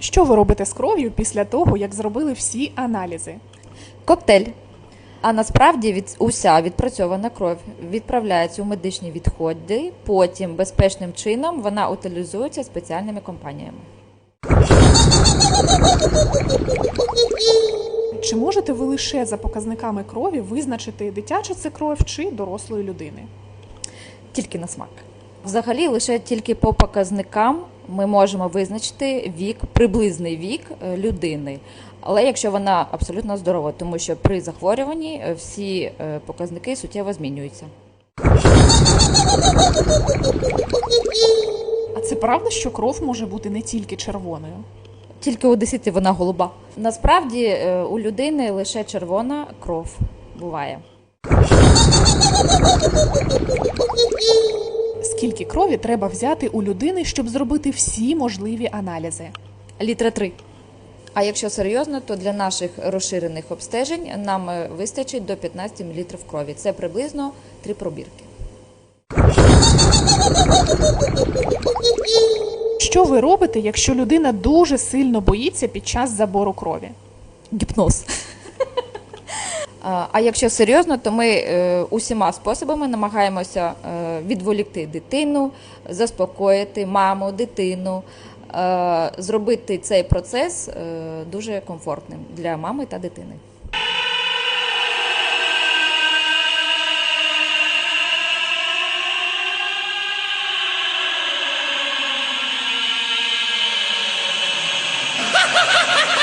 Що ви робите з кров'ю після того, як зробили всі аналізи? Коктейль. А насправді від, уся відпрацьована кров відправляється у медичні відходи, потім безпечним чином вона утилізується спеціальними компаніями. Чи можете ви лише за показниками крові визначити, дитяча це кров чи дорослої людини? Тільки на смак. Взагалі, лише тільки по показникам ми можемо визначити вік, приблизний вік е, людини. Але якщо вона абсолютно здорова, тому що при захворюванні е, всі е, показники суттєво змінюються. А це правда, що кров може бути не тільки червоною? Тільки у десяти вона голуба. Насправді у людини лише червона кров буває. Скільки крові треба взяти у людини, щоб зробити всі можливі аналізи? Літра три. А якщо серйозно, то для наших розширених обстежень нам е, вистачить до 15 мл крові. Це приблизно три пробірки. Що ви робите, якщо людина дуже сильно боїться під час забору крові? Гіпноз. А якщо серйозно, то ми е, усіма способами намагаємося е, відволікти дитину, заспокоїти маму, дитину, е, зробити цей процес дуже комфортним для мами та дитини. Ha ha ha!